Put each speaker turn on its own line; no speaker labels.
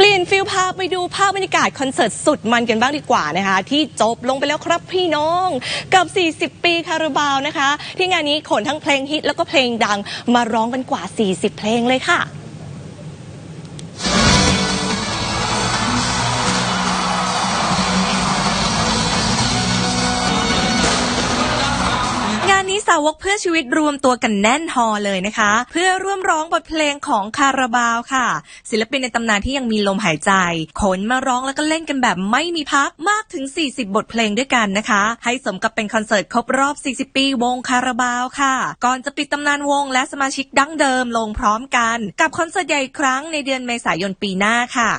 เปลี่ยนฟิลพาไปดูภาพบรรยากาศคอนเสิร์ตสุดมันกันบ้างดีกว่านะคะ ที่จบลงไปแล้วครับพี่น้องกับ 40 ปีคาราบาวนะคะ ที่งานนี้ขนทั้งเพลงฮิตแล้วก็เพลงดังมาร้องกันกว่า 40 เพลงเลยค่ะ
นี้สาวกเพื่อชีวิตรวมตัวกันแน่นฮอเลยนะคะ เพื่อร่วมร้องบทเพลงของคาราบาวค่ะ ศิลปินในตำนานที่ยังมีลมหายใจ ขนมาร้องแล้วก็เล่นกันแบบไม่มีพักมากถึง 40 บทเพลงด้วยกันนะคะ ให้สมกับเป็นคอนเสิร์ตครบรอบ 40 ปีวงคาราบาวค่ะ ก่อนจะปิดตำนานวงและสมาชิกดั้งเดิมลงพร้อมกัน กับคอนเสิร์ตใหญ่ครั้งในเดือนเมษายนปีหน้าค่ะ